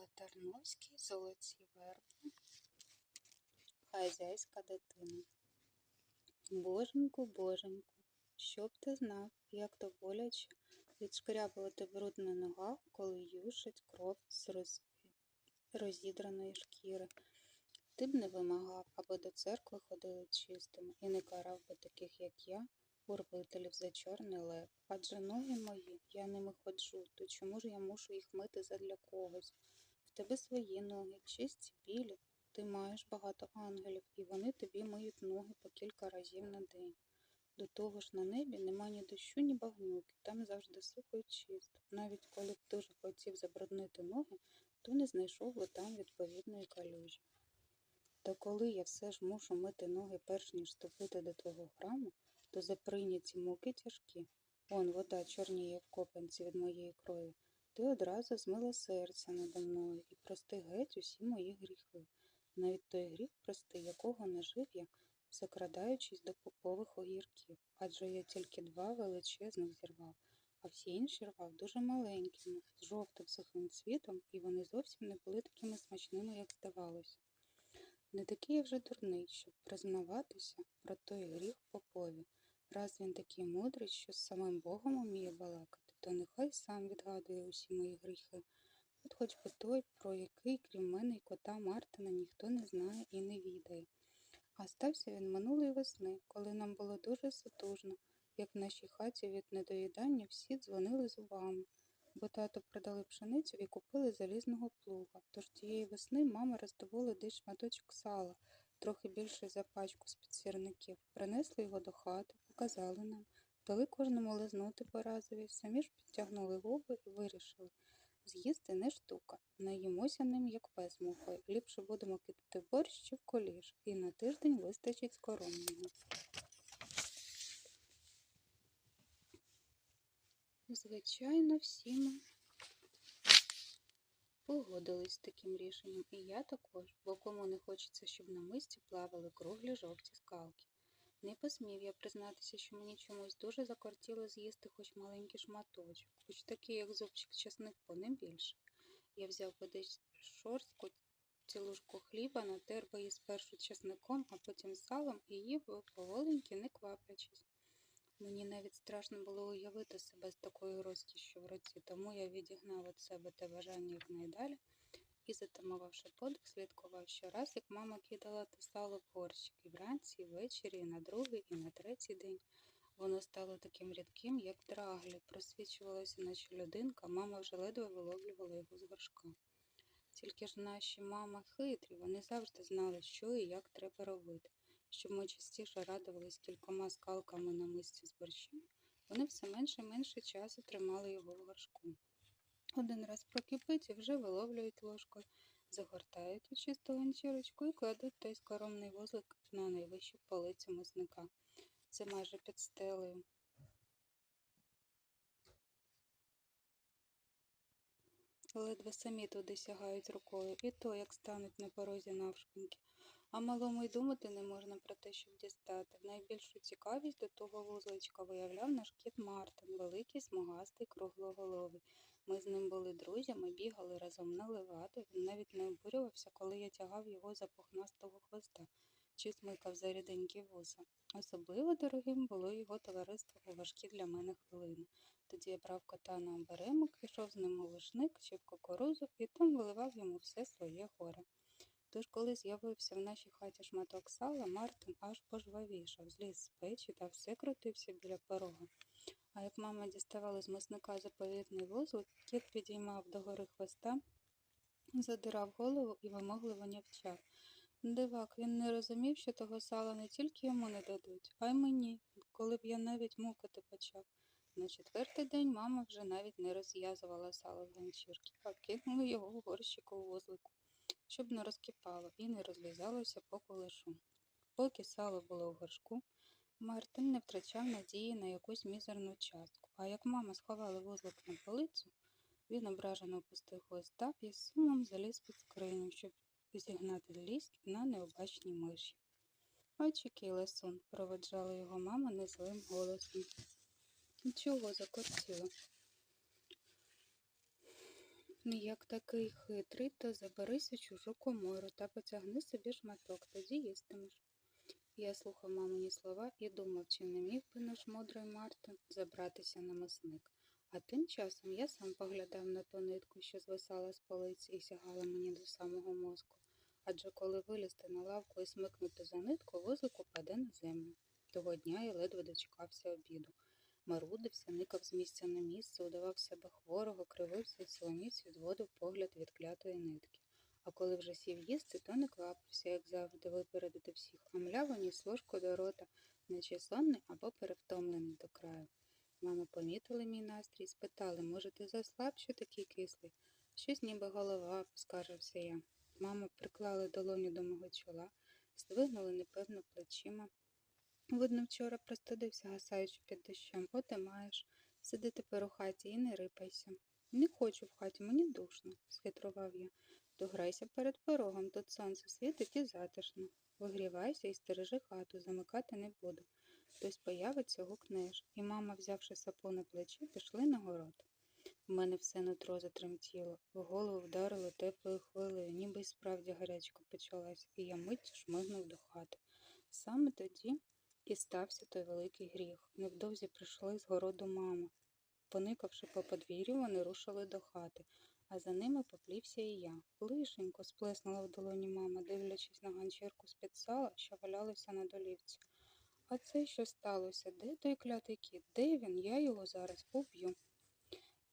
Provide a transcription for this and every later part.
Микола Тарновський, Золоті вербни, Хазяйська дитина. Боженьку, боженьку, щоб ти знав, як то боляче відшкрябувати бруд на ногах, коли юшить кров з роз... розідраної шкіри. Ти б не вимагав, аби до церкви ходили чистими і не карав би таких, як я, урвителів за чорний лев. Адже ноги мої, я ними ходжу, то чому ж я мушу їх мити задля когось? Тебе свої ноги, чисті, білі. Ти маєш багато ангелів, і вони тобі миють ноги по кілька разів на день. До того ж на небі нема ні дощу, ні багнюки, там завжди сухо і чисто. Навіть коли б дуже хотів забруднити ноги, то не знайшов би там відповідної калюжі. Та коли я все ж мушу мити ноги перш ніж вступити до твого храму, то за прийняті муки тяжкі. Он вода чорніє в копанці від моєї крові. Ти одразу змилосердя надо мною і прости геть усі мої гріхи. Навіть той гріх прости, якого не жив я, закрадаючись до попових огірків, адже я тільки два величезних зірвав, а всі інші рвав дуже маленькими, з жовтим сухим цвітом, і вони зовсім не були такими смачними, як здавалося. Не такий я вже дурний, щоб признаватися про той гріх попові. Раз він такий мудрий, що з самим Богом уміє балакати, то нехай сам відгадує усі мої гріхи. От хоч би той, про який, крім мене й кота Мартина, ніхто не знає і не відає. А стався він минулої весни, коли нам було дуже сатужно, як в нашій хаті від недоїдання всі дзвонили зубами, бо тато продали пшеницю і купили залізного плуга. Тож тієї весни мама роздобула десь шматочок сала, трохи більше за пачку з-під сірників. Принесли його до хати, показали нам, дали кожному лизнути по разові, самі ж підтягнули губи і вирішили. З'їсти не штука, наїмося ним, як пес мухою. Ліпше будемо кидати борщ чи в коліж, і на тиждень вистачить скоромного. Звичайно, всі ми погодились з таким рішенням, і я також, бо кому не хочеться, щоб на мисці плавали круглі жовті скалки. Не посмів я признатися, що мені чомусь дуже закортіло з'їсти хоч маленький шматочок, хоч такий, як зубчик чеснику, не більше. Я взяв десь шорстку, цілушку хліба, натер її спершу чесником, а потім салом і їв поволеньки, не кваплячись. Мені навіть страшно було уявити себе з такою розкішшю в руці, тому я відігнав від себе те бажання якнайдалі і, затамувавши подих, слідкував щораз, як мама кидала те сало в горщик і вранці, і ввечері, і на другий, і на третій день. Воно стало таким рідким, як драглі, просвічувалося, наче людинка, мама вже ледве виловлювала його з горшка. Тільки ж наші мама хитрі, вони завжди знали, що і як треба робити. Щоб ми частіше радувались кількома скалками на мисці з борщем, вони все менше і менше часу тримали його в горшку. Один раз прокипить і вже виловлюють ложкою, загортають у чисту ганчірочку і кладуть той скоромний вузлик на найвищу полицю мисника. Це майже під стелею. Ледве самі туди сягають рукою, і то, як стануть на порозі навшпиньки. А малому й думати не можна про те, щоб дістати. Найбільшу цікавість до того вузличка виявляв наш кіт Мартин, великий, смугастий, круглоголовий. Ми з ним були друзями, бігали разом на леваду. Він навіть не обурювався, коли я тягав його за пухнастого хвоста чи смикав за ріденькі вуса. Особливо дорогим було його товариство у важкі для мене хвилини. Тоді я брав кота на оберемок, йшов з ним у лишник чи в кукурузу і там виливав йому все своє горе. Тож, коли з'явився в нашій хаті шматок сала, Мартин аж пожвавішав, зліз з печі та все крутився біля порога. А як мама діставала з мисника заповітний вузлик, кіт підіймав догори хвоста, задирав голову і вимогливо нявчав. Дивак, він не розумів, що того сала не тільки йому не дадуть, а й мені, коли б я навіть мукати почав. На четвертий день мама вже навіть не розв'язувала сало з ганчірки, а кинула його в горщику у вузлику, щоб не розкипало і не розлізалося по колишу. Поки сало було в горшку, Мартин не втрачав надії на якусь мізерну частку, а як мама сховала вузлик на полицю, він ображено опустив хвоста і сумом заліз під скриню, щоб зігнати злість на необачні миші. Очі лесун, проведжала його мама незлим голосом. Чого закортіло? Ну, Як такий хитрий, то заберись у чужу комору та потягни собі шматок, тоді їстимеш. Я слухав мамині слова і думав, чи не міг би наш мудрий Мартин забратися на мисник. А тим часом я сам поглядав на ту нитку, що звисала з полиці і сягала мені до самого мозку. Адже коли вилізти на лавку і смикнути за нитку, вузлик упаде на землю. Того дня я ледве дочекався обіду. Марудився, никав з місця на місце, удавав себе хворого, кривився і силоміць відводив погляд від клятої нитки. А коли вже сів їсти, то не квапився, як завжди, випередити всіх, а мляво ніс ложку до рота, наче сонний або перевтомлений до краю. Мама помітили мій настрій, спитали, може, ти заслаб, що такий кислий? Щось ніби голова, поскаржився я. Мама приклала долоню до мого чола, здвигнули непевно плечима. Видно, вчора простудився, гасаючи під дощем. От і маєш. Сиди тепер у хаті і не рипайся. Не хочу в хаті, мені душно, схитрував я. То грайся перед порогом, тут сонце світить і затишно. Вигрівайся і стережи хату, замикати не буду. Хтось появиться, гукнеш. І мама, взявши сапу на плечі, пішли на город. У мене все нутро затремтіло, в голову вдарило теплою хвилею, ніби й справді гарячка почалась, і я миттю шмигнув до хати. Саме тоді і стався той великий гріх. Невдовзі прийшли з городу мама. Поникавши по подвір'ю, вони рушили до хати, а за ними поплівся і я. Лишенько, сплеснула в долоні мама, дивлячись на ганчірку з-під сала, що валялося на долівці. А це що сталося? Де той клятий кіт? Де він? Я його зараз уб'ю.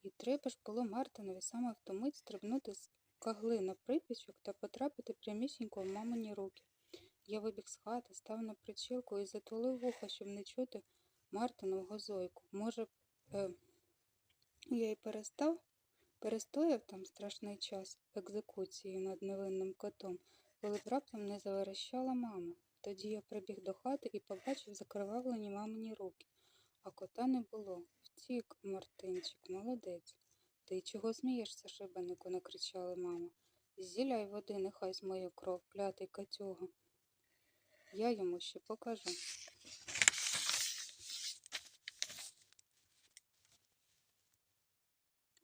І треба ж було Мартинові саме в ту мить стрибнути з кагли на припічок та потрапити прямісінько в мамині руки. Я вибіг з хати, став на причілку і затулив вуха, щоб не чути Мартинового зойку. Може, е, я й перестав, перестояв там страшний час екзекуції над невинним котом, коли б раптом не заверещала мама. Тоді я прибіг до хати і побачив закривавлені мамині руки, а кота не було. Втік, Мартинчик, молодець. Ти чого смієшся, шибанику? накричала мама. Зіляй води, нехай з мою кров, клятий котюга. Я йому ще покажу.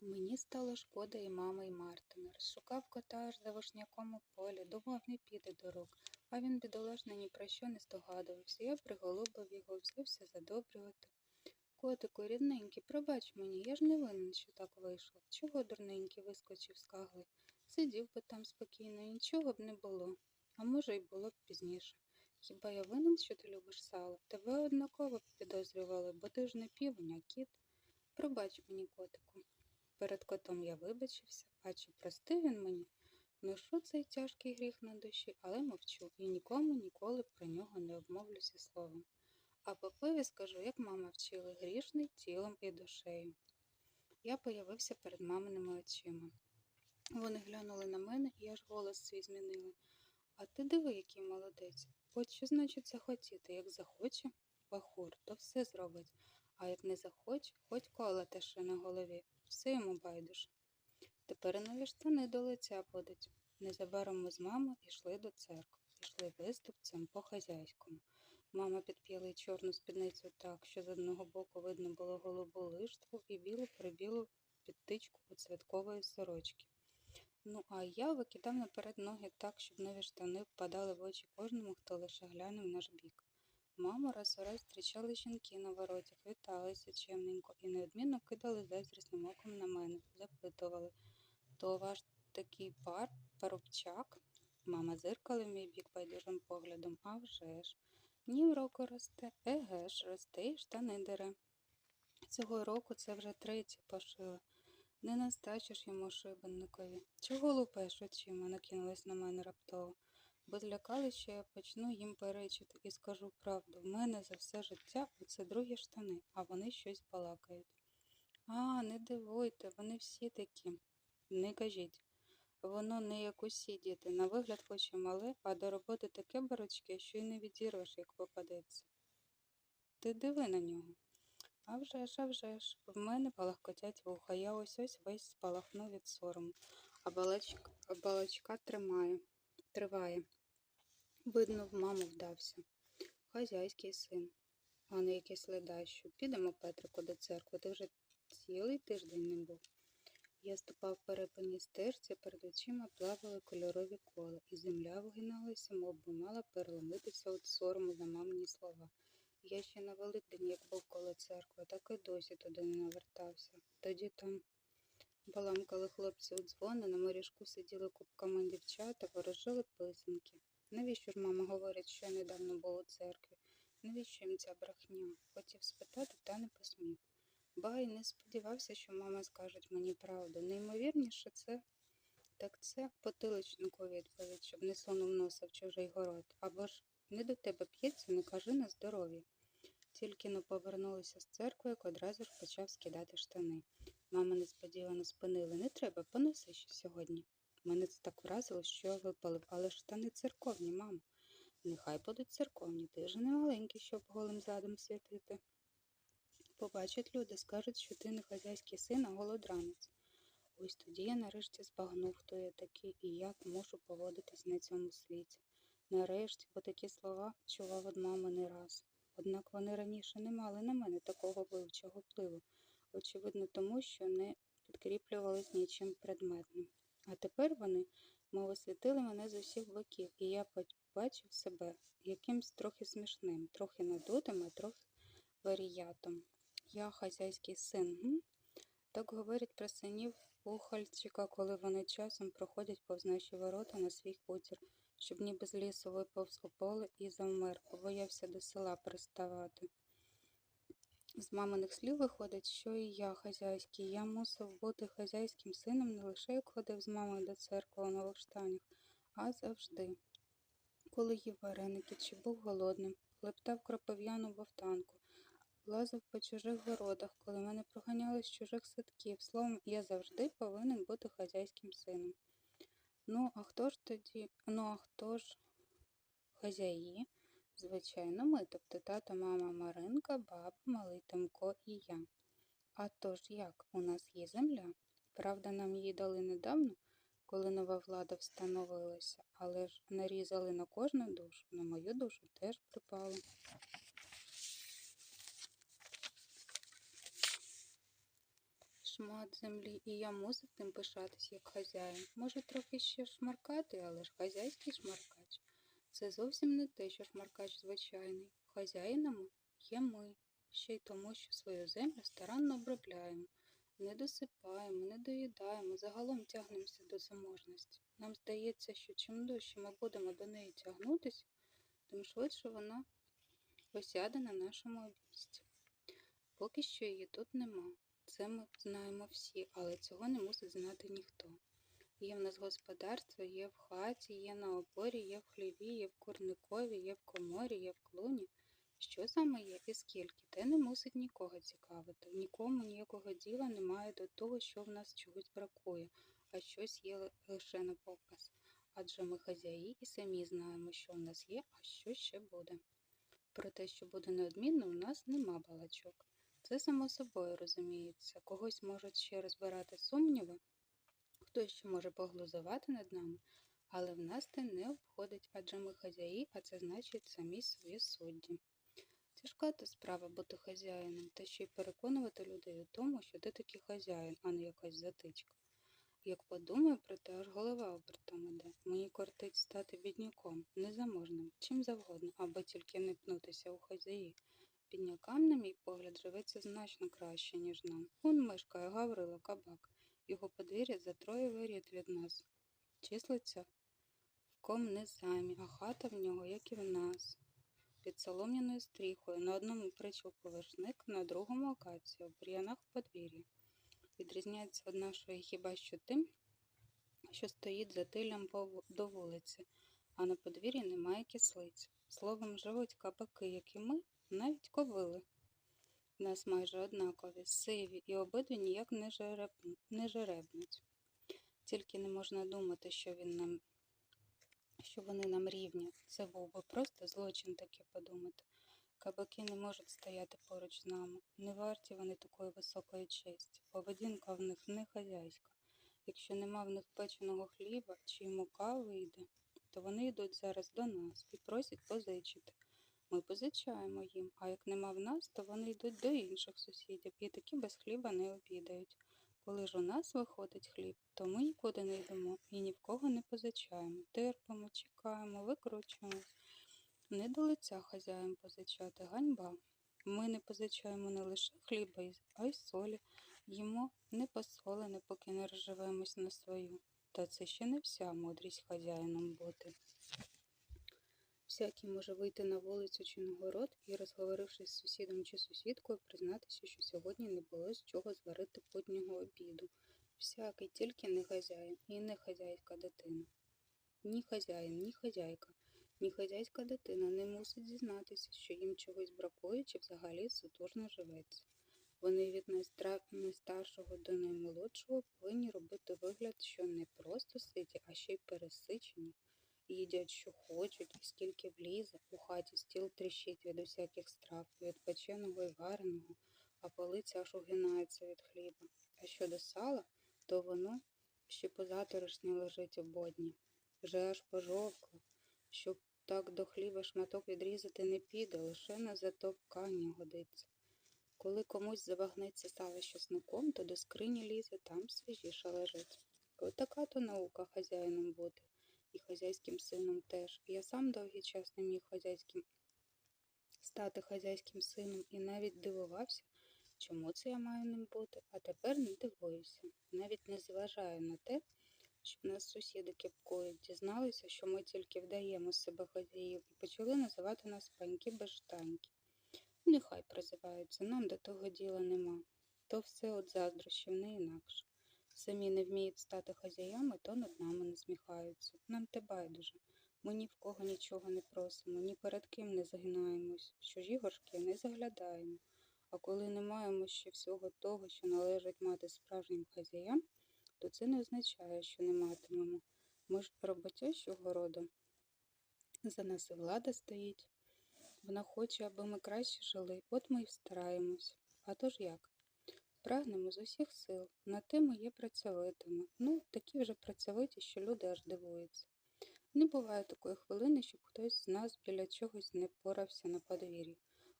Мені стало шкода і мами, і Мартина. Розшукав кота аж за вишняком у полі, думав, не піде до рук, а він, бідолашний, ні про що не здогадувався. Я приголубив його, взявся задобрювати. Котику, рідненький, пробач мені, я ж не винен, що так вийшло. Чого дурненький вискочив з кагли? Сидів би там спокійно, нічого б не було. А може, й було б пізніше. Хіба я винен, що ти любиш сало? Тебе однаково підозрювали, бо ти ж не півень, а кіт. Пробач мені, котику. Перед котом я вибачився, а чи простив він мені? Ношу цей тяжкий гріх на душі, але мовчу і нікому ніколи про нього не обмовлюся словом. А попові скажу, як мама вчила грішний тілом і душею. Я появився перед маминими очима. Вони глянули на мене і аж голос свій змінили. А ти диви, який молодець. От що значить захотіти, як захоче бахур, то все зробить, а як не захоче, хоч кола теше на голові, все йому байдуже. Тепер нові штани до лиця будуть. Незабаром ми з мамою йшли до церкви, йшли виступцем по хазяйському. Мама підп'яла чорну спідницю так, що з одного боку видно було голубу лиштву і білу прибілу підтичку від святкової сорочки. Ну, а я викидав наперед ноги так, щоб нові штани впадали в очі кожному, хто лише глянув наш бік. Маму раз у раз зустрічали жінки на воротях, віталися чемненько і неодмінно кидали заздрісним оком на мене, запитували то ваш такий пар, парубчак? Мама зиркала в мій бік байдужим поглядом, а вже ж. Ні року росте, еге ж, росте і штани дере. Цього року це вже третє пошила. Не настачиш йому шибенникові. Чого лупеш очима? накинулась на мене раптово, бо злякали, що я почну їм перечити і скажу правду. В мене за все життя оце другі штани, а вони щось балакають. А, не дивуйте, вони всі такі. Не кажіть. Воно не як усі діти, на вигляд хоч і мале, а до роботи таке барочке, що й не відірвеш, як попадеться. Ти диви на нього. А вже ж, а вже ж, в мене палахкотять вуха, я ось ось весь спалахну від сорому, а балачка, балачка тримає, триває. Видно, в маму вдався. Хазяйський син, а не якийсь ледащо. Підемо, Петрику, до церкви, ти вже цілий тиждень не був. Я ступав по репаній стежці, перед очима плавали кольорові кола, і земля вгиналася, мов би мала переломитися від сорому за мамині слова. Я ще на Великдень, як був коло церкви, так і досі туди не навертався. Тоді там баламкали хлопці у дзвони, на моріжку сиділи купками дівчата, ворожили писанки. Навіщо ж мама говорить, що недавно був у церкві? Навіщо їм ця брехня? Хотів спитати, та не посмів. Ба й не сподівався, що мама скаже мені правду. Неймовірніше це так це потиличнику відповідь, щоб не сунув носа в чужий город. Або ж не до тебе п'ється, не кажи на здоров'я. Тільки но повернулися з церкви, як одразу ж почав скидати штани. Мама несподівано спинила. Не треба, поноси ще сьогодні. Мене це так вразило, що я випалив, але штани церковні, мамо. Нехай будуть церковні, ти ж не маленький, щоб голим задом святити. Побачать люди, скажуть, що ти не хазяйський син, а голодранець. Ось тоді я нарешті збагнув, хто я такий і як можу поводитись на цьому світі. Нарешті, бо такі слова чував від мами не раз. Однак вони раніше не мали на мене такого вивчого впливу, очевидно, тому що не підкріплювались нічим предметним. А тепер вони, мов освітили мене з усіх боків, і я побачив себе якимсь трохи смішним, трохи надутим, а трохи варіятом. Я хазяйський син. Так говорять про синів Пухальчика, коли вони часом проходять повз наші ворота на свій хутір, щоб ніби з лісу виповз у поле і завмер, побоявся до села приставати. З маминих слів виходить, що і я хазяйський. Я мусив бути хазяйським сином не лише як ходив з мамою до церкви у нових а завжди. Коли їв вареники чи був голодним, лептав кропив'яну бовтанку, лазив по чужих городах, коли мене проганяли з чужих садків. Словом, я завжди повинен бути хазяйським сином. Ну, а хто ж тоді? Ну, а хто ж хазяї? Звичайно, ми, тобто тато, мама Маринка, баба, малий Тимко і я. А то як? У нас є земля. Правда, нам її дали недавно, коли нова влада встановилася, але ж нарізали на кожну душу, на мою душу теж припало. Шмат землі, і я мусив тим пишатись як хазяїн. Може, трохи ще шмаркати, але ж хазяйський шмаркач. Це зовсім не те, що шмаркач звичайний. Хазяїнами є ми, ще й тому, що свою землю старанно обробляємо, не досипаємо, не доїдаємо, загалом тягнемося до заможності. Нам здається, що чим дужче ми будемо до неї тягнутися, тим швидше вона осяде на нашому обійсті. Поки що її тут нема. Це ми знаємо всі, але цього не мусить знати ніхто. Є в нас господарство, є в хаті, є на опорі, є в хліві, є в курникові, є в коморі, є в клуні. Що саме є і скільки, те не мусить нікого цікавити. Нікому ніякого діла немає до того, що в нас чогось бракує, а щось є лише на показ. Адже ми хазяї і самі знаємо, що в нас є, а що ще буде. Про те, що буде неодмінно, у нас нема балачок. Це само собою розуміється. Когось можуть ще розбирати сумніви, хтось ще може поглузувати над нами, але в нас це не обходить, адже ми хазяї, а це значить самі собі судді. Тяжка та справа бути хазяїном, та ще й переконувати людей у тому, що ти такий хазяїн, а не якась затичка. Як подумаю про те, аж голова обертом іде. Мені кортить стати бідняком, незаможним, чим завгодно, аби тільки не пнутися у хазяї. Біднякам, на мій погляд, живеться значно краще, ніж нам. Он мешкає Гаврило Кабак. Його подвір'я за троє воріт від нас. Числиться в комнезамі, а хата в нього, як і в нас, під солом'яною стріхою, на одному причілку вершник, на другому акація, в бур'янах в подвір'ї. Відрізняється від нашої хіба що тим, що стоїть за тилем до вулиці, а на подвір'ї немає кислиць. Словом, живуть кабаки, як і ми, навіть ковили. У нас майже однакові, сиві, і обидві ніяк не, жереб... не жеребнуть. Тільки не можна думати, що він нам, що вони нам рівні. Це був би просто злочин таке подумати. Кабаки не можуть стояти поруч з нами. Не варті вони такої високої честі. Поведінка в них не хазяйська. Якщо нема в них печеного хліба чи мука вийде, то вони йдуть зараз до нас і просять позичити. Ми позичаємо їм, а як нема в нас, то вони йдуть до інших сусідів і таки без хліба не обідають. Коли ж у нас виходить хліб, то ми нікуди не йдемо і ні в кого не позичаємо. Терпимо, чекаємо, викручуємось. Не до лиця хазяїн позичати, ганьба. Ми не позичаємо не лише хліба, а й солі. Їмо не посолене, поки не розживемось на свою. Та це ще не вся мудрість хазяїном бути. Всякий може вийти на вулицю чи на город і, розговорившись з сусідом чи сусідкою, признатися, що сьогодні не було з чого зварити путнього обіду. Всякий, тільки не хазяїн і не хазяйська дитина. Ні хазяїн, ні хазяйка, ні хазяйська дитина не мусить зізнатися, що їм чогось бракує чи взагалі сутужно живеться. Вони від найстаршого до наймолодшого повинні робити вигляд, що не просто ситі, а ще й пересичені. Їдять, що хочуть, і скільки влізе, у хаті стіл тріщить від усяких страв, від печеного і вареного, а полиця аж угинається від хліба. А щодо сала, то воно ще позаторошні лежить ободні. Вже аж пожовкло, щоб так до хліба шматок відрізати не піде, лише на затовкання годиться. Коли комусь завагнеться сало з то до скрині лізе, там свіжіше лежить. Отака то наука хазяїном бути і хазяйським сином теж. Я сам довгий час не міг хазяйським стати хазяйським сином і навіть дивувався, чому це я маю ним бути, а тепер не дивуюся. Навіть не зважаю на те, що нас сусіди кіпкують, дізналися, що ми тільки вдаємо з себе хазяїв і почали називати нас паньки без. Нехай призиваються, нам до того діла нема. То все от заздрощів, не інакше. Самі не вміють стати хазяями, то над нами насміхаються. Нам те байдуже. Ми ні в кого нічого не просимо, ні перед ким не загинаємось, чужі горшки не заглядаємо. А коли не маємо ще всього того, що належить мати справжнім хазяям, то це не означає, що не матимемо. Ми ж роботящого роду. За нас і влада стоїть. Вона хоче, аби ми краще жили, от ми й стараємось. А то ж як? Прагнемо з усіх сил, на те ми є працьовитими. Ну, такі вже працьовиті, що люди аж дивуються. Не буває такої хвилини, щоб хтось з нас біля чогось не порався на подвір'ї.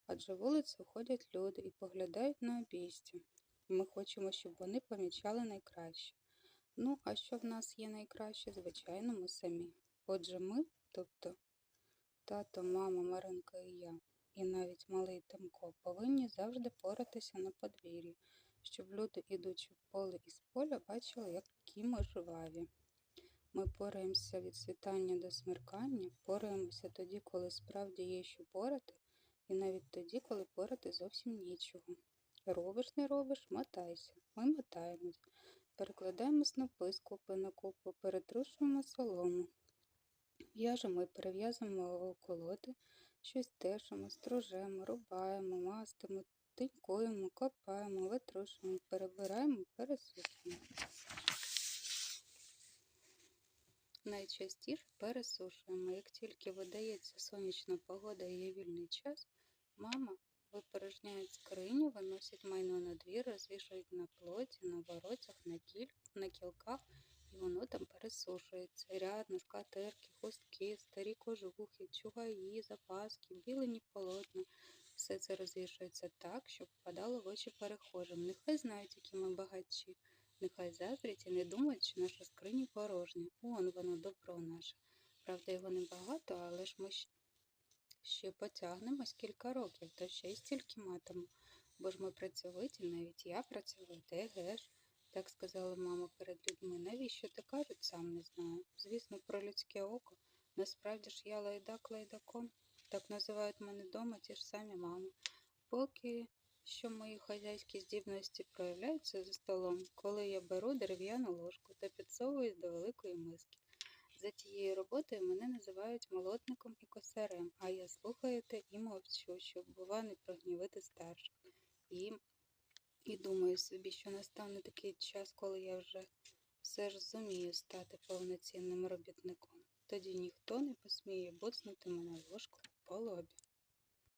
Адже вулицею ходять люди і поглядають на обійстя. Ми хочемо, щоб вони помічали найкраще. Ну, а що в нас є найкраще, звичайно, ми самі. Отже, ми, тобто тато, мама, Маринка і я, і навіть малий Тимко, повинні завжди поратися на подвір'ї, щоб люди, ідучи в поле із поля, бачили, які ми жваві. Ми пораємося від світання до смеркання, пораємося тоді, коли справді є що порати, і навіть тоді, коли порати зовсім нічого. Робиш, не робиш, мотайся. Ми мотаємось. Перекладаємо снопи з купи на купу, перетрушуємо солому. В'яжемо і перев'язуємо колоти, щось тешимо, стружемо, рубаємо, мастимо, тинькуємо, копаємо, витрушуємо, перебираємо, пересушуємо. Найчастіше пересушуємо. Як тільки видається сонячна погода і є вільний час, мама випорожняє скриню, виносить майно на двір, розвішують на плоті, на воротях, на, кіль... на кілках, і воно там пересушується. Рядно, шкатерки, хустки, старі кожухи, чугаї, запаски, білені полотна. Все це розвішується так, щоб впадало в очі перехожим. Нехай знають, які ми багатші. Нехай заздрять і не думають, що наша скриня порожня. Он воно добро наше. Правда, його небагато, але ж ми ще потягнемось кілька років, та ще й стільки матимемо. Бо ж ми працьовиті, навіть я працьовита, еге ж. Так сказала мама перед людьми. Навіщо ти кажуть, сам не знаю. Звісно, про людське око. Насправді ж я лайдак лайдаком. Так називають мене дома ті ж самі мами. Поки що мої хазяйські здібності проявляються за столом, коли я беру дерев'яну ложку та підсовуюсь до великої миски. За тією роботою мене називають молотником і косарем, а я слухаю те і мовчу, щоб, бува, не прогнівити старших. І, і думаю собі, що настане такий час, коли я вже все ж зумію стати повноцінним робітником. Тоді ніхто не посміє буцнути мене ложкою по лобі.